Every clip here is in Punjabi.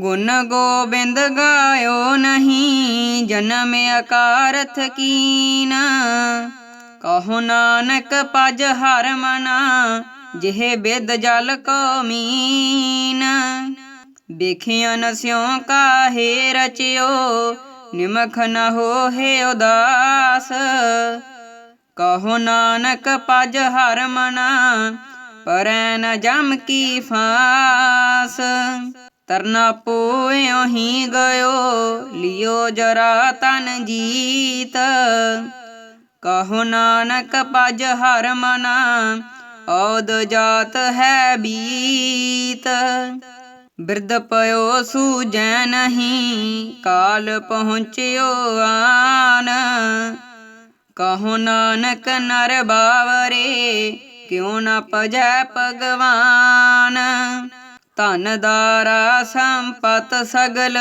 ਗੁਣ ਗੋਬਿੰਦ ਗਾਇਓ ਨਹੀਂ, ਜਨਮ ਅਕਾਰਥ ਕੀਨ। ਕਹੋ ਨਾਨਕ ਪਜ ਹਰ ਮਨਾ, ਜਿਹ ਬਿਦ ਜਲ ਕੋ ਮੀਨ। ਦੇਖਿਆ ਸਿਉ ਕਾਹੇ ਰਚਿਓ, ਨਿਮਖ ਨ ਹੋਏ ਉਦਾਸ। ਕਹੋ ਨਾਨਕ ਪਜ ਹਰ ਮਨਾ, ਪਰੈ ਨ ਜਮ ਕੀ ਫਾਸ। ਤਰਨਾ ਪੋਇਓ ਹੀ ਗਇਓ, ਲਿਓ ਜਰਾ ਤਨ ਜੀਤ। ਕਹੋ ਨਾਨਕ ਪਜ ਹਰ ਮਨਾ, ਔਦ ਜਾਤ ਹੈ ਬੀਤ। ਬਿਰਧ ਪਇਓ ਸੂਜੈ ਨਹੀਂ ਕਾਲ ਪਹੁੰਚਿਓ ਆਨ। ਕਹੋ ਨਾਨਕ ਨਰ ਬਾਵਰੇ, ਕਿਉ ਨਾ ਪਜੈ ਭਗਵਾਨ। ਧਨ ਦਾਰਾ ਸੰਪਤ ਸਗਲ,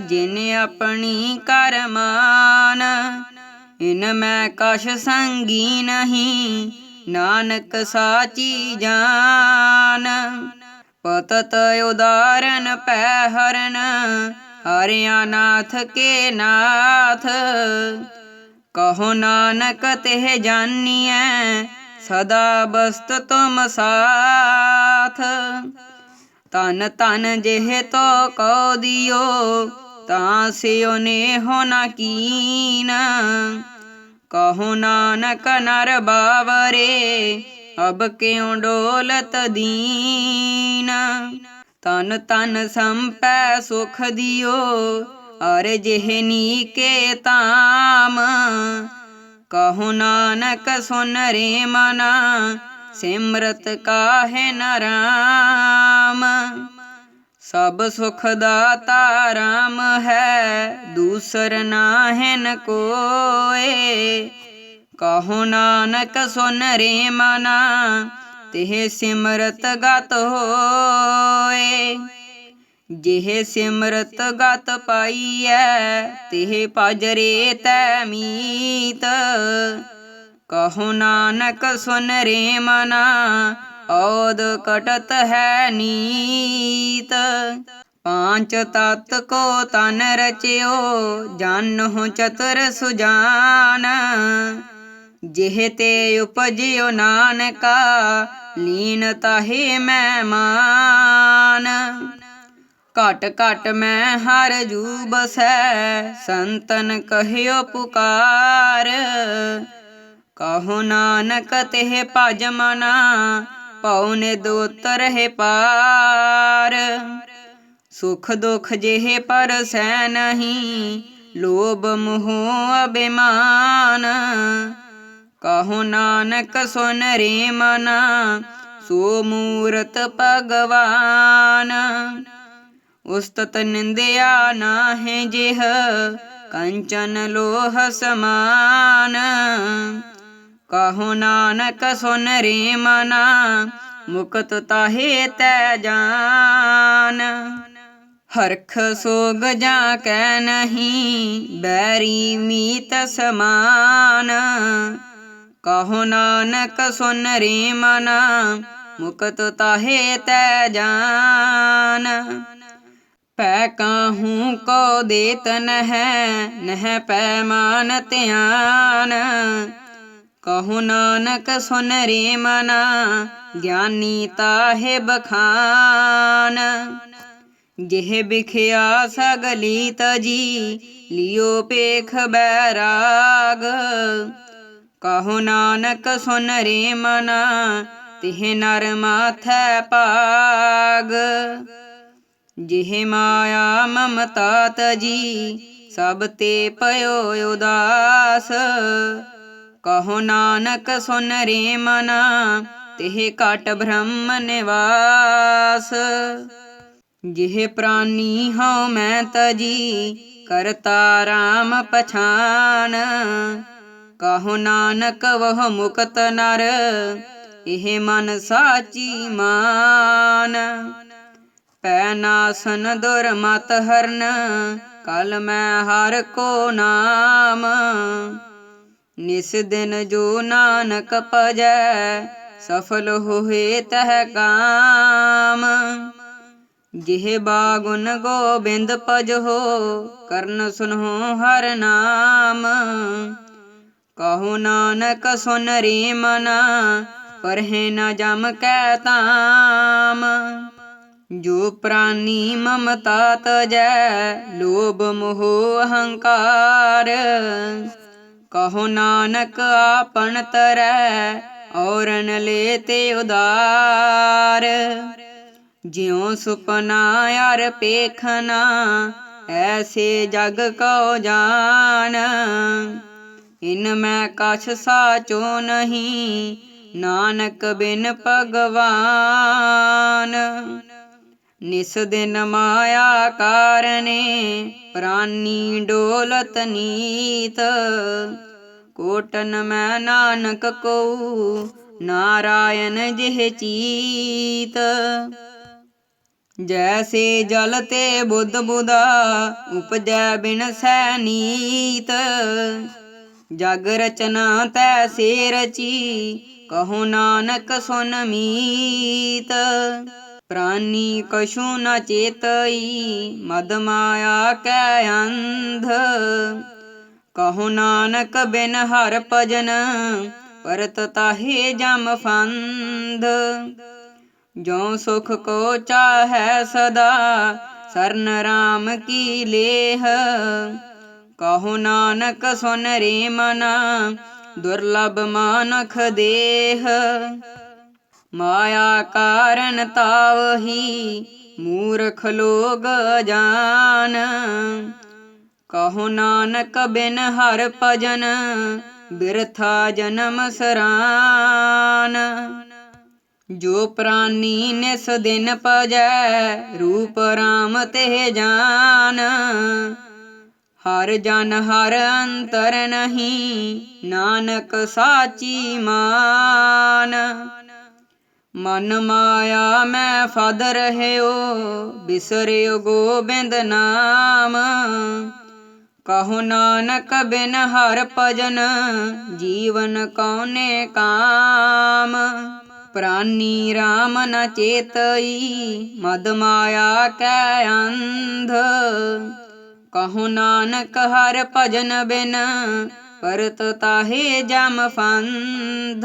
ਜਿਨ ਆਪਣੀ ਕਰਮਾਨ ਇਨ ਮੈਂ ਕਛ ਸੰਗੀ ਨਹੀਂ, ਨਾਨਕ ਸਾਚੀ ਜਾਨ। ਪਤਤ ਉਦਾਰਨ ਪੈ ਹਰਨ, ਹਰਿਆ ਨਾਥ ਕੇ ਨਾਥ। ਕਹੋ ਨਾਨਕ ਤੇ ਜਾਨੀਐ, ਸਦਾ ਬਸਤ ਤੁਮ ਸਾਥ। ਤਨ ਤਨ ਜਿਹ ਤੋ ਕੋ ਦਿਓ, ਤਾਂ ਸਿਓ ਨੇ ਹੋਣਾ ਕੀਨ। ਕਹੋ ਨਾਨਕ ਨਰ ਬਾਵਰੇ, ਅਬ ਕਿਉ ਡੋਲਤ ਦੀਨ। ਤਨ ਤਨ ਸੰਪੈ ਸੁਖ ਦਿਓ, ਅਰ ਜਿਹਨੀ ਕੇ ਤਾਮ। ਕਹੋ ਨਾਨਕ ਸੁਨ ਰੇ ਮਨਾ ਸਿਮਰਤ ਕਾਹੇ ਨਰਾਮ ਸਭ ਸੁਖ ਦਾਤਾ ਰਾਮ ਹੈ, ਦੂਸਰ ਨਾਹਿਨ ਕੋਏ। ਕਹੋ ਨਾਨਕ ਸੁਨ ਰੇ ਮਨਾ, ਤਿਹ ਸਿਮਰਤ ਗਤ ਹੋਏ। ਜਿਹ ਸਿਮਰਤ ਗਤ ਪਾਈਐ, ਤਿਹ ਭਜਰੇ ਤੈ ਮੀਤ। ਕਹੋ ਨਾਨਕ ਸੁਨ ਰੇ ਮਨਾ, ਔਦ ਕਟਤ ਹੈ ਨੀਤ। ਪਾਂਚ ਤਤ ਕੋ ਤਨ ਰਚਿਓ ਜਾਨਹੁ ਚਤੁਰ ਸੁਜਾਨ। ਜਿਹ ਤੇ ਉਪਜਿਓ ਨਾਨਕਾ, ਲੀਨ ਤਾਹੇ ਮੈਂ ਮਾਨ। ਘਟ ਘਟ ਮੈਂ ਹਰ ਜੂ ਬਸੈ ਸੰਤਨ ਕਹਿਓ ਪੁਕਾਰ। ਕਹੋ ਨਾਨਕ ਤੇ ਭਜ ਮਨਾ ਪਉਨੇ ਦੋਤ ਰਹੇ ਪਾਰ। ਸੁਖ ਦੁਖ ਜਿਹੇ ਪਰਸੈ ਨਹੀਂ, ਲੋਭ ਮੋਹ ਅਭਿਮਾਨ। ਕਹੋ ਨਾਨਕ ਸੁਨ ਰੇ ਮਨਾ, ਸੋ ਮੂਰਤ ਭਗਵਾਨ। ਉਸਤਤ ਨਿੰਦਿਆ ਨਾਹਿ ਜਿਹ, ਕੰਚਨ ਲੋਹ ਸਮਾਨ। ਕਹੋ ਨਾਨਕ ਸੁਨ ਰੇ ਮਨਾ, ਮੁਕਤ ਤਾਹੇ ਤੈ ਜਾਨ। ਹਰਖ ਸੋਗ ਜਾ ਕੈ ਨਹੀਂ, ਬੈਰੀ ਮੀਤ ਸਮਾਨ। ਕਹੋ ਨਾਨਕ ਸੁਨ ਰੇ ਮਨਾ, ਮੁਕਤ ਤਾਹੇ ਤੈ ਜਾਨ। ਪੈ ਕਾਹੂ ਕੋ ਦੇਤ ਨਹਿ ਨਹਿ ਪੈ ਧਿਆਨ। ਕਹੋ ਨਾਨਕ ਸੁਨ ਰੇ ਮਨਾ, ਗਿਆਨੀ ਤਾਹੇ ਬਖਾਨ। ਜਿਹ ਬਿਖਿਆ ਸਗਲੀ ਤਜੀ ਲਿਓ ਪੇਖ ਬੈਰਾਗ। ਕਹੋ ਨਾਨਕ ਸੁਨ ਰੇ ਮਨਾ, ਤਿਹ ਨਰ ਮਾਥੈ ਪਾਗ ਜਿਹ ਮਾਇਆ ਮਮਤਾ ਤਜੀ ਸਭ ਤੇ ਪਇਓ ਉਦਾਸ। ਕਹੋ ਨਾਨਕ ਸੁਨ ਰੇ ਮਨਾ, ਤਿਹ ਘਟ ਬ੍ਰਹਮ ਨਿਵਾਸ। ਜਿਹ ਪ੍ਰਾਨੀ ਹਉ ਮੈਂ ਤਜੀ, ਕਰਤਾ ਰਾਮ ਪਛਾਨ। ਕਹੋ ਨਾਨਕ ਵਹ ਮੁਕਤ ਨਰ, ਇਹ ਮਨ ਸਾਚੀ ਮਾਨ। ਪੈ ਨਾਸਨ ਦੁਰਮਤ ਹਰਨ, ਕਲ ਮੈਂ ਹਰ ਕੋ ਨਾਮ। ਨਿਸ ਦਿਨ ਜੋ ਨਾਨਕ ਭਜੈ, ਸਫਲ ਹੋਏ ਤਹ ਕਾਮ। ਜਿਹ ਬਾਗੁਨ ਗੋਬਿੰਦ ਭਜੋ, ਕਰਨ ਸੁਨਹੁ ਹਰ ਨਾਮ। ਕਹੋ ਨਾਨਕ ਸੁਨ ਰੇ ਮਨਾ, ਪਰਹਿ ਨ ਜਮ ਕੈ ਤਾਮ। ਜੋ ਪ੍ਰਾਨੀ ਮਮਤਾ ਤਜੈ, ਲੋਭ ਮੋਹ ਅਹੰਕਾਰ। ਕਹੋ ਨਾਨਕ ਆਪਣ ਤਰੈ ਔਰਨ ਲੇ ਤੇ ਉਦਾਰ। ਜਿਉ ਸੁਪਨਾ ਅਰ ਪੇਖਨਾ ਐਸੇ ਜਗ ਕੋ ਜਾਣ ਇਨ ਮੈਂ ਕਛ ਸਾਚੋ ਨਹੀਂ, ਨਾਨਕ ਬਿਨ ਭਗਵਾਨ। ਨਿਸ ਦਿਨ ਮਾਇਆ ਕਾਰਨੇ, ਪ੍ਰਾਨੀ ਡੋਲਤ ਨੀਤ। ਕੋਟਨ ਮੈਂ ਨਾਨਕ ਕੋ ਨਾਰਾਇਣ ਜਿਹ ਚੀਤ। ਜੈਸੇ ਜਲ ਤੇ ਬੁੱਧ ਬੁਦਾ, ਉਪਜੈ ਬਿਨ ਸੈ ਨੀਤ। ਜਗ ਰਚਨਾ ਤੈ ਸੇ ਰਚੀ ਕਹੋ ਨਾਨਕ ਸੁਨ ਮੀਤ। ਪ੍ਰਾਨੀ ਕਛੂ ਨ ਚੇਤਈ, ਮਦ ਮਾਇਆ ਕੈ ਅੰਧ। ਕਹੋ ਨਾਨਕ ਬਿਨ ਹਰ ਭਜਨ, ਪਰਤ ਤਾਹੇ ਜਮ ਫੰਦ ਜੋ ਸੁਖ ਕੋ ਚਾਹੈ ਸਦਾ, ਸਰਨ ਰਾਮ ਕੀ ਲੇਹ। ਕਹੋ ਨਾਨਕ ਸੁਨ ਰੇ ਮਨਾ, ਦੁਰਲਭ ਮਾਨਖ ਦੇਹ। ਮਾਇਆ ਕਾਰਨ ਤਾਵਹੀ ਮੂਰਖ ਲੋਗ ਜਾਨ। ਕਹੋ ਨਾਨਕ ਬਿਨ ਹਰ ਭਜਨ, ਬਿਰਥਾ ਜਨਮ ਸਰਾਨ। ਜੋ ਪ੍ਰਾਨੀ ਨਿਸ ਦਿਨ ਭਜੈ, ਰੂਪ ਰਾਮ ਤੇ ਜਾਨ। ਹਰ ਜਨ ਹਰ ਅੰਤਰ ਨਹੀਂ, ਨਾਨਕ ਸਾਚੀ ਮਾਨ। ਮਨ ਮਾਇਆ ਮੈਂ ਫਦ ਰਹਿਓ, ਬਿਸਰਿਓ ਗੋਬਿੰਦ ਨਾਮ। ਕਹੋ ਨਾਨਕ ਬਿਨ ਹਰ ਭਜਨ, ਜੀਵਨ ਕਉਨੇ ਕਾਮ। ਪ੍ਰਾਨੀ RAM ਨ ਚੇਤਈ, ਮਦ ਮਾਇਆ ਕੈ ਅੰਧ। ਕਹੋ ਨਾਨਕ ਹਰ ਭਜਨ ਬਿਨ, ਪਰਤ ਤਾਹੇ ਜਮ ਫੰਧ।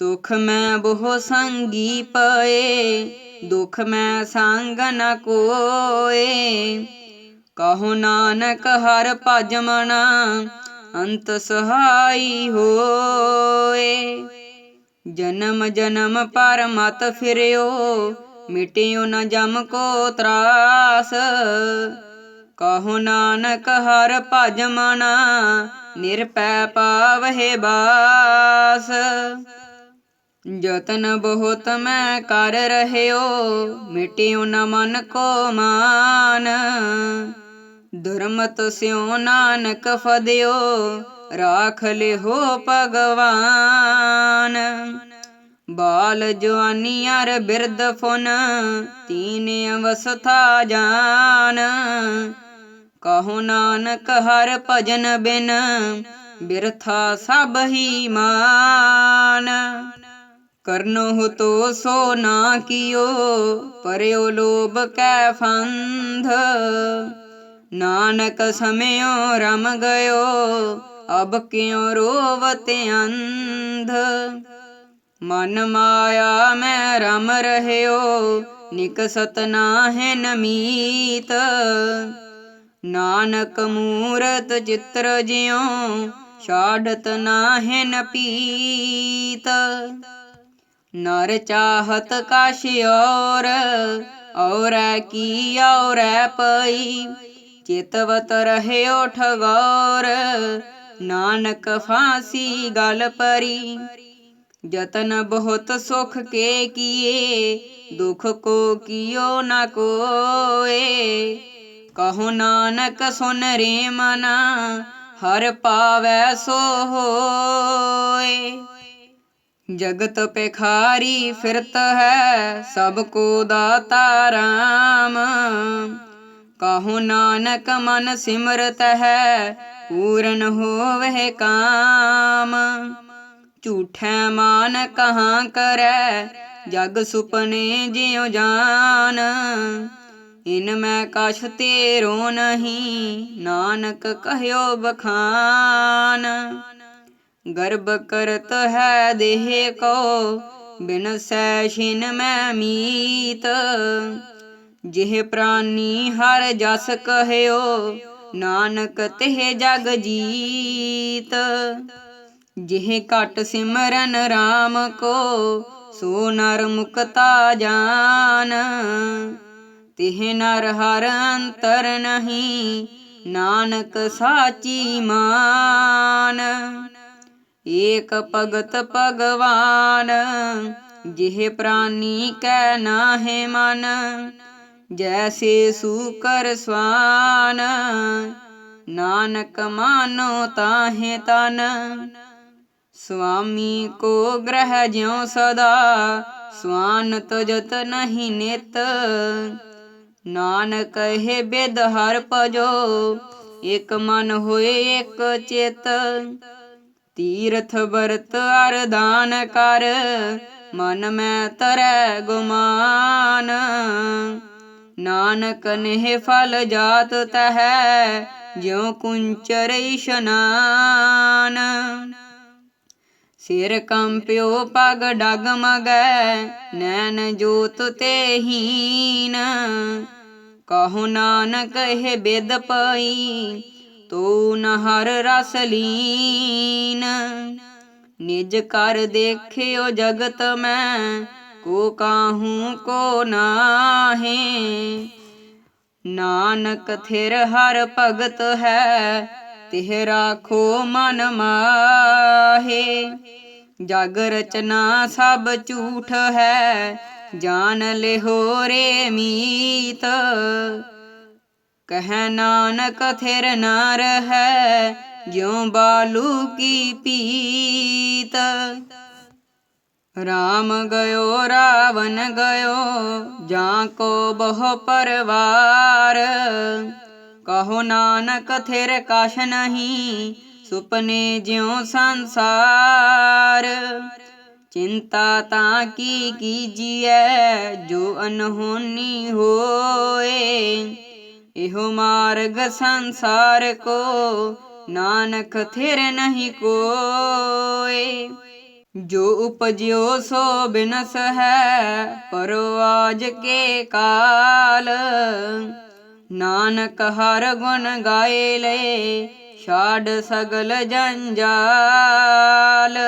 ਸੁਖ ਮੈਂ ਬਹੁ ਸੰਗੀ ਪਏ, ਦੁਖ ਮੈਂ ਸੰਗ ਨ ਕੋਏ। ਕਹੋ ਨਾਨਕ ਹਰ ਭਜ ਮਨਾ, ਅੰਤ ਸਹਾਈ ਹੋਏ। ਜਨਮ ਜਨਮ ਪਰ ਮਤ ਫਿਰਿਓ, ਮਿਟਿਓ ਨ ਜਮ ਕੋ ਤਰਾਸ। ਕਹੋ ਨਾਨਕ ਹਰ ਭਜ ਮਨਾ, ਨਿਰਪੈ ਪਾਵਹਿ ਬਾਸ। ਯਤਨ ਬਹੁਤ ਮੈਂ ਕਰ ਰਹਿਓ, ਮਿਟਿਓ ਨ ਮਨ ਕੋ ਮਾਨ। ਦੁਰਮਤ ਸਿਉ ਨਾਨਕ ਫਦਿਓ, ਰਾਖ ਲਿਹੋ ਭਗਵਾਨ। ਬਾਲ ਜਵਾਨੀ ਅਰ ਬਿਰਦ ਫੁਨ, ਤੀਨ ਅਵਸਥਾ ਜਾਨ। ਕਹੋ ਨਾਨਕ ਹਰ ਭਜਨ ਬਿਨ, ਬਿਰਥਾ ਸਭ ਹੀ ਮਾਨ। ਕਰਨੋ ਤੋ ਸੋ ਨਾ ਕੀਓ ਪਰਿਓ ਲੋਭ ਕੈ ਫੰਧ। ਨਾਨਕ ਸਮਿਓ ਰਮ ਗਇਓ, ਅਬ ਕਿਉ ਰੋਵਤ ਅੰਧ? ਮਨ ਮਾਇਆ ਮੈਂ ਰਮ ਰਹਿਓ ਨਿਕਸਤ ਨਾਹਿ ਨਮੀਤ ਨਾਨਕ ਮੂਰਤ ਚਿੱਤਰ ਜਿਉ, ਛਾੜਤ ਨਾਹਿ ਨ ਪੀਤ। ਨਰ ਚਾਹਤ ਕਾਸ਼ ਔਰ, ਔਰੈ ਕੀ ਔਰੈ ਪਈ? ਚਿਤਵਤ ਰਹਿਓ ਠਗੌਰ ਨਾਨਕ ਫਾਂਸੀ ਗਲ ਪਰੀ। ਜਤਨ ਬਹੁਤ ਸੁਖ ਕੇ ਕੀਏ, ਦੁਖ ਕੋ ਕੀਓ ਨਾ ਕੋਏ। ਕਹੋ ਨਾਨਕ ਸੁਨ ਰੇ ਮਨਾ, ਹਰ ਪਾਵੈ ਸੋ ਹੋਏ। ਜਗਤ ਪੇਖਾਰੀ ਫਿਰਤ ਹੈ ਸਭ ਕੋ ਦਾਤਾ ਰਾਮ। ਕਹੋ ਨਾਨਕ ਮਨ ਸਿਮਰਤ ਹੈ, ਪੂਰਨ ਹੋਵੇ ਕਾਮ। ਝੂਠੈ ਮਾਨ ਕਹਾਂ ਕਰੈ, ਜਗ ਸੁਪਨੇ ਜਿਉ ਜਾਨ। ਇਨ ਮੈਂ ਕਛ ਤੇਰੋ ਨਹੀਂ, ਨਾਨਕ ਕਹਿਓ ਬਖਾਨ। ਗਰਬ ਕਰਤ ਹੈ ਦੇਹ ਕੋ, ਬਿਨ ਸੈ ਛਿਨ ਮੈਂ ਮੀਤ। ਜਿਹ ਪ੍ਰਾਨੀ ਹਰ ਜਸ ਕਹਿਓ, ਨਾਨਕ ਤਿਹ ਜਗ ਜੀਤ। ਜਿਹ ਘਟ ਸਿਮਰਨ RAM ਕੋ, ਸੋ ਨਰ ਮੁਕਤਾ ਜਾਨ। ਤਿਹ ਨਰ ਹਰ ਅੰਤਰ ਨਹੀਂ, ਨਾਨਕ ਸਾਚੀ ਮਾਨ। ਏਕ ਭਗਤ ਭਗਵਾਨ, ਜਿਹ ਪ੍ਰਾਨੀ ਕੈ ਨਾਹਿ ਮਨ, ਜੈਸੇ ਸੂਕਰ ਸਵਾਨ। ਨਾਨਕ ਮਾਨੋ ਤਾਹੇ ਤਨ ਸੁਆਮੀ ਕੋ ਗ੍ਰਹਿ ਜਿਉ ਸਦਾ, ਸਵਾਨ ਤਜਤ ਨਹੀਂ ਨਿਤ। ਨਾਨਕ ਹੈ ਬਿਦ ਹਰ ਭਜੋ, ਇਕ ਮਨ ਹੋਏ ਇਕ ਚਿਤ। ਤੀਰਥ ਵਰਤ ਅਰਦਾਨ ਕਰ, ਮਨ ਮੈਂ ਤਰੈ ਗੁਮਾਨ। ਨਾਨਕ ਨੇ ਫਲ ਜਾਤ ਤਹੈ, ਜਿਉ ਕੁੰਚਰ ਇਸ਼ਨਾਨ। ਸਿਰ ਕੰਪਿਓ ਪਗ ਡਗ ਮਗੈ, ਨੈਣ ਜੋਤ ਤੇ ਹੀਨ। ਕਹੋ ਨਾਨਕ ਹੈ ਬੇਦ ਪਈ ਤੋ ਨਹਰ ਰਸ ਲੀਨ। ਨਿਜ ਕਰ ਦੇਖਿਓ ਜਗਤ ਮੈਂ, ਕੋ ਕਾਹੂ ਕੋ ਨਾਹੇ। ਨਾਨਕ ਥਿਰ ਹਰ ਭਗਤ ਹੈ, ਤਿਹ ਰਾਖੋ ਮਨ ਮਾਹੇ। ਜਗ ਰਚਨਾ ਸਭ ਝੂਠ ਹੈ ਜਾਣ ਲਿਹੋ ਰੇ ਮੀਤ। ਕਹਿ ਨਾਨਕ ਥਿਰ ਨਾਰ ਹੈ ਜਿਉ ਬਾਲੂ ਕੀ ਪੀਤ। ਰਾਮ ਗਇਓ, ਰਾਵਣ ਗਇਓ, ਜਾਂ ਕੋ ਬਹੁ ਪਰਵਾਰ। ਕਹੋ ਨਾਨਕ ਥਿਰ ਕਛ ਨਹੀਂ, ਸੁਪਨੇ ਜਿਉ ਸੰਸਾਰ। ਚਿੰਤਾ ਤਾਂ ਕੀ ਕੀਜੀਐ, ਜੋ ਅਨਹੋਨੀ ਹੋਏ। ਇਹੋ ਮਾਰਗ ਸੰਸਾਰ ਕੋ, ਨਾਨਕ ਥਿਰ ਨਹੀਂ ਕੋਏ। ਜੋ ਉਪਜਿਓ ਸੋ ਬਿਨਸ ਹੈ ਪਰਵਾਜ ਕੇ ਕਾਲ। ਨਾਨਕ ਹਰ ਗੁਣ ਗਾਏ ਲੈ, ਛਾੜ ਸਗਲ ਜੰਜਾਲ।